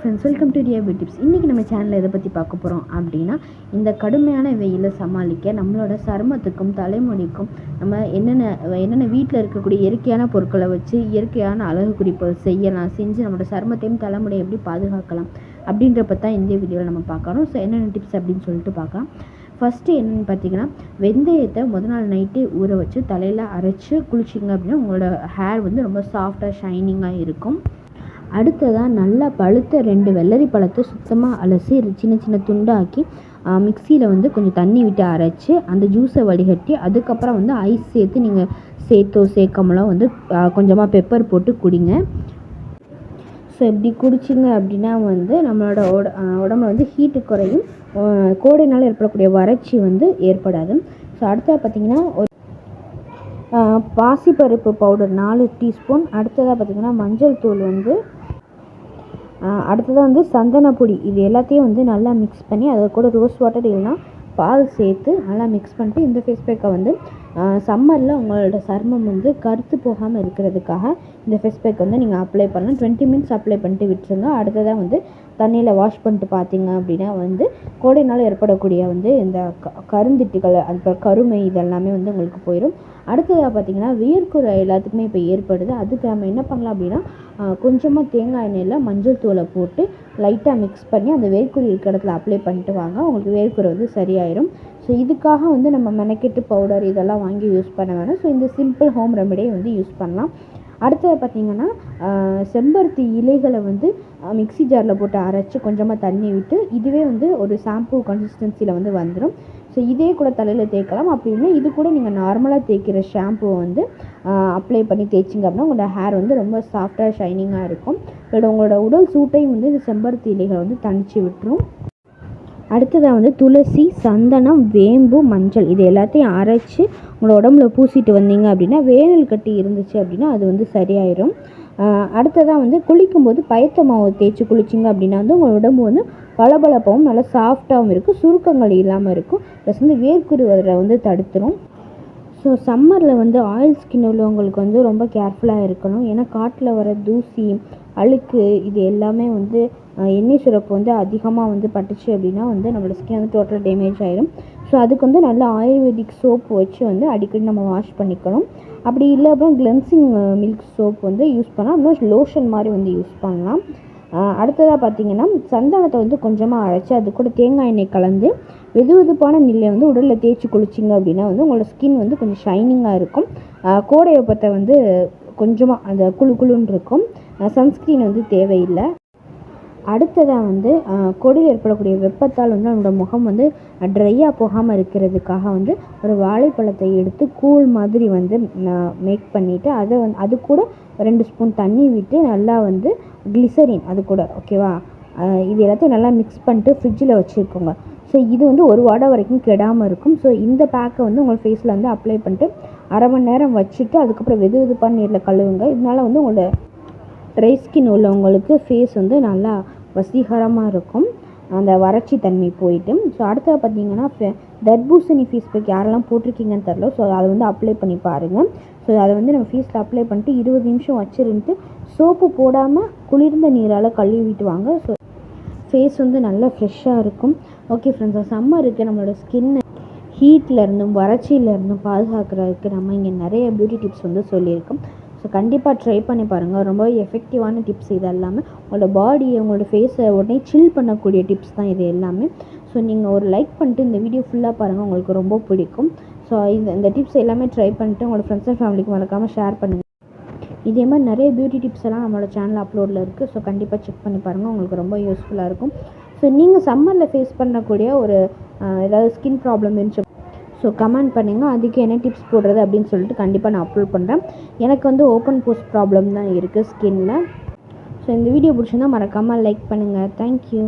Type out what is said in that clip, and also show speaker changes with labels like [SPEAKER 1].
[SPEAKER 1] Friends welcome to Tiya tips இன்றைக்கி நம்ம சேனலில் எதை பற்றி பார்க்க போகிறோம் அப்படின்னா இந்த கடுமையான வெயிலை சமாளிக்க நம்மளோட சருமத்துக்கும் தலைமுடிக்கும் நம்ம என்னென்ன என்னென்ன வீட்டில் இருக்கக்கூடிய இயற்கையான பொருட்களை வச்சு இயற்கையான அழகு குறிப்பு செய்யலாம் செஞ்சு நம்மளோட சருமத்தையும் தலைமுடியை எப்படி பாதுகாக்கலாம் அப்படின்றப்ப தான் இந்த வீடியோவில் நம்ம பார்க்குறோம் ஸோ என்னென்ன டிப்ஸ் அப்படின்னு சொல்லிட்டு பார்க்கலாம். ஃபஸ்ட்டு என்னென்னு பார்த்தீங்கன்னா வெந்தயத்தை முத நாள் நைட்டே ஊற வச்சு தலையில் அரைச்சி குளிச்சிங்க அப்படின்னா உங்களோட ஹேர் வந்து ரொம்ப சாஃப்டாக ஷைனிங்காக இருக்கும். அடுத்ததாக நல்லா பழுத்த ரெண்டு வெள்ளரி பழத்தை சுத்தமாக அலசி சின்ன சின்ன துண்டாக்கி மிக்சியில் வந்து கொஞ்சம் தண்ணி விட்டு அரைச்சி அந்த ஜூஸை வடிகட்டி அதுக்கப்புறம் வந்து ஐஸ் சேர்த்து நீங்கள் சேர்த்தோ சேர்க்காமலோ வந்து கொஞ்சமாக பெப்பர் போட்டு குடிங்க. ஸோ இப்படி குடிச்சிங்க அப்படின்னா வந்து நம்மளோட உட உடம்புல வந்து ஹீட்டு குறையும். கோடைனால் ஏற்படக்கூடிய வறட்சி வந்து ஏற்படாது. ஸோ அடுத்தது பார்த்திங்கன்னா ஒரு பாசிப்பருப்பு பவுடர் நாலு டீஸ்பூன். அடுத்ததாக பார்த்திங்கன்னா மஞ்சள் தூள் வந்து அடுத்ததாக வந்து சந்தனப்பொடி இது எல்லாத்தையும் வந்து நல்லா மிக்ஸ் பண்ணி அதை கூட ரோஸ் வாட்டர் இல்லைனா பால் சேர்த்து நல்லா மிக்ஸ் பண்ணிட்டு இந்த ஃபேஸ் பேக்கை வந்து சம்மரில் உங்களோட சருமம் வந்து கருத்து போகாமல் இருக்கிறதுக்காக இந்த ஃபேஸ் பேக் வந்து நீங்கள் அப்ளை பண்ணலாம். டுவெண்ட்டி மினிட்ஸ் அப்ளை பண்ணிட்டு விட்டுருங்க. அடுத்ததாக வந்து தண்ணியில் வாஷ் பண்ணிட்டு பார்த்தீங்க அப்படின்னா வந்து கோடைனால் ஏற்படக்கூடிய வந்து இந்த க கருந்திட்டுகள் அப்புறம் கருமை இதெல்லாமே வந்து உங்களுக்கு போயிடும் அடுத்ததாக பார்த்தீங்கன்னா வேர்க்குறை எல்லாத்துக்குமே இப்போ ஏற்படுது. அதுக்கு நம்ம என்ன பண்ணலாம் அப்படின்னா கொஞ்சமாக தேங்காய் எண்ணெயில் மஞ்சள் தூளை போட்டு லைட்டாக மிக்ஸ் பண்ணி அந்த வேர்க்குறி இருக்கிற இடத்துல அப்ளை பண்ணிட்டு வாங்க. உங்களுக்கு வேர்க்குறை வந்து சரியாயிடும் ஸோ இதுக்காக வந்து நம்ம மெனக்கெட்டு பவுடர் இதெல்லாம் வாங்கி யூஸ் பண்ண வேணாம். ஸோ இந்த சிம்பிள் ஹோம் ரெமடியை வந்து யூஸ் பண்ணலாம். அடுத்தது பார்த்திங்கன்னா செம்பருத்தி இலைகளை வந்து மிக்சி ஜாரில் போட்டு அரைச்சி கொஞ்சமாக தண்ணி விட்டு இதுவே வந்து ஒரு ஷாம்பு கன்சிஸ்டன்சியில் வந்து வந்துடும் ஸோ இதே கூட தலையில் தேய்க்கலாம். அப்படி இது கூட நீங்கள் நார்மலாக தேய்க்கிற ஷாம்புவை வந்து அப்ளை பண்ணி தேய்ச்சிங்க அப்படின்னா உங்களோட ஹேர் வந்து ரொம்ப சாஃப்டாக ஷைனிங்காக இருக்கும். பட் உங்களோட உடல் சூட்டையும் வந்து இந்த செம்பருத்தி இலைகளை வந்து தணிச்சு விட்டுரும். அடுத்ததாக வந்து துளசி சந்தனம் வேம்பு மஞ்சள். இது எல்லாத்தையும் அரைச்சி உங்களோட உடம்புல பூசிட்டு வந்தீங்க அப்படின்னா வேனல் கட்டி இருந்துச்சு அப்படின்னா அது வந்து சரியாயிடும் அடுத்ததாக வந்து குளிக்கும்போது பயத்த மாவு தேய்ச்சி குளிச்சிங்க அப்படின்னா வந்து உங்கள் உடம்பு வந்து பளபளப்பாகவும் நல்லா சாஃப்டாகவும் இருக்கும். சுருக்கங்கள் இல்லாமல் இருக்கும். ப்ளஸ் வந்து வேர்க்குருவதை வந்து தடுத்துரும். ஸோ சம்மரில் வந்து ஆயில் ஸ்கின் உள்ளவங்களுக்கு வந்து ரொம்ப கேர்ஃபுல்லாக இருக்கணும். ஏன்னா காட்டில் வர தூசி அழுக்கு இது எல்லாமே வந்து எண்ணெய் சுரப்பு வந்து அதிகமாக வந்து பட்டுச்சு அப்படின்னா வந்து நம்மளோட ஸ்கின் வந்து டோட்டல் டேமேஜ் ஆகிடும் ஸோ அதுக்கு வந்து நல்ல ஆயுர்வேதிக் சோப் வச்சு வந்து அடிக்கடி நம்ம வாஷ் பண்ணிக்கணும். அப்படி இல்லை அப்புறம் கிளென்சிங் மில்க் சோப் வந்து யூஸ் பண்ணலாம். இன்னும் லோஷன் மாதிரி வந்து யூஸ் பண்ணலாம். அடுத்ததாக பார்த்தீங்கன்னா சந்தனத்தை வந்து கொஞ்சமாக அரைச்சி அது கூட தேங்காய் எண்ணெய் கலந்து வெது வெதுப்பான நிலையை வந்து உடலில் தேய்ச்சி குளிச்சிங்க அப்படின்னா வந்து உங்களோட ஸ்கின் வந்து கொஞ்சம் ஷைனிங்காக இருக்கும். கோடை வெப்பத்தை வந்து கொஞ்சமாக அந்த குழு குழுன்னு இருக்கும். சன்ஸ்க்ரீன் வந்து தேவையில்லை. அடுத்ததாக வந்து கொடியில் ஏற்படக்கூடிய வெப்பத்தால் வந்து நம்மளோட முகம் வந்து ட்ரையாக போகாமல் இருக்கிறதுக்காக வந்து ஒரு வாழைப்பழத்தை எடுத்து கூழ் மாதிரி வந்து மேக் பண்ணிவிட்டு அதை வந்து அது கூட ரெண்டு ஸ்பூன் தண்ணி விட்டு நல்லா வந்து கிளிசரின் அது கூட ஓகேவா இது எல்லாத்தையும் நல்லா மிக்ஸ் பண்ணிட்டு ஃப்ரிட்ஜில் வச்சுருக்கோங்க. ஸோ இது வந்து ஒரு வாரம் வரைக்கும் கெடாமல் இருக்கும். ஸோ இந்த பேக்கை வந்து உங்கள் ஃபேஸில் வந்து அப்ளை பண்ணிட்டு அரை மணி நேரம் வச்சுட்டு அதுக்கப்புறம் வெது வெதுப்பான நீரில் கழுவுங்க. இதனால் வந்து உங்களோட ட்ரை ஸ்கின் உள்ளவங்களுக்கு ஃபேஸ் வந்து நல்லா வசீகரமாக இருக்கும் அந்த வறட்சி தன்மை போயிட்டு ஸோ அடுத்தது பார்த்தீங்கன்னா தர்பூசணி ஃபீஸ் பேக் யாரெல்லாம் போட்டிருக்கீங்கன்னு தெரில. ஸோ அதை வந்து அப்ளை பண்ணி பாருங்கள் ஸோ அதை வந்து நம்ம ஃபீஸில் அப்ளை பண்ணிட்டு இருபது நிமிஷம் வச்சுருந்துட்டு சோப்பு போடாமல் குளிர்ந்த நீரால் கழுவிட்டு வாங்க. ஸோ ஃபேஸ் வந்து நல்லா ஃப்ரெஷ்ஷாக இருக்கும். ஓகே ஃப்ரெண்ட்ஸ் சம்மருக்கு நம்மளோட ஸ்கின்னை ஹீட்டில் இருந்தும் வறட்சியிலேருந்தும் பாதுகாக்கிறதுக்கு நம்ம இங்கே நிறைய பியூட்டி டிப்ஸ் வந்து சொல்லியிருக்கோம். ஸோ கண்டிப்பாக ட்ரை பண்ணி பாருங்கள் ரொம்ப எஃபெக்டிவான டிப்ஸ் இது எல்லாமே. உங்களோட பாடியை உங்களோட ஃபேஸை உடனே சில் பண்ணக்கூடிய டிப்ஸ் தான் இது எல்லாமே. ஸோ நீங்கள் ஒரு லைக் பண்ணிட்டு இந்த வீடியோ ஃபுல்லாக பாருங்கள் உங்களுக்கு ரொம்ப பிடிக்கும். ஸோ இந்த இந்த டிப்ஸ் எல்லாமே ட்ரை பண்ணிட்டு உங்களோட ஃப்ரெண்ட்ஸ் அண்ட் ஃபேமிலிக்கு மறக்காமல் ஷேர் பண்ணுங்கள் இதே மாதிரி நிறைய பியூட்டி டிப்ஸ் எல்லாம் நம்மளோட சேனல் அப்லோடில் இருக்குது ஸோ கண்டிப்பாக செக் பண்ணி பாருங்கள் உங்களுக்கு ரொம்ப யூஸ்ஃபுல்லாக இருக்கும். ஸோ நீங்கள் சம்மரில் ஃபேஸ் பண்ணக்கூடிய ஒரு ஏதாவது ஸ்கின் ப்ராப்ளம் இருந்துச்சு ஸோ கமெண்ட் பண்ணுங்கள் அதுக்கு என்ன டிப்ஸ் போடுறது அப்படின்னு சொல்லிட்டு கண்டிப்பாக நான் அப்லோட் பண்ணுறேன் எனக்கு வந்து ஓப்பன் போஸ்ட் ப்ராப்ளம் தான் இருக்குது ஸ்கின்னில் ஸோ இந்த வீடியோ பிடிச்சிருந்தால் மறக்காமல் லைக் பண்ணுங்கள் தேங்க்யூ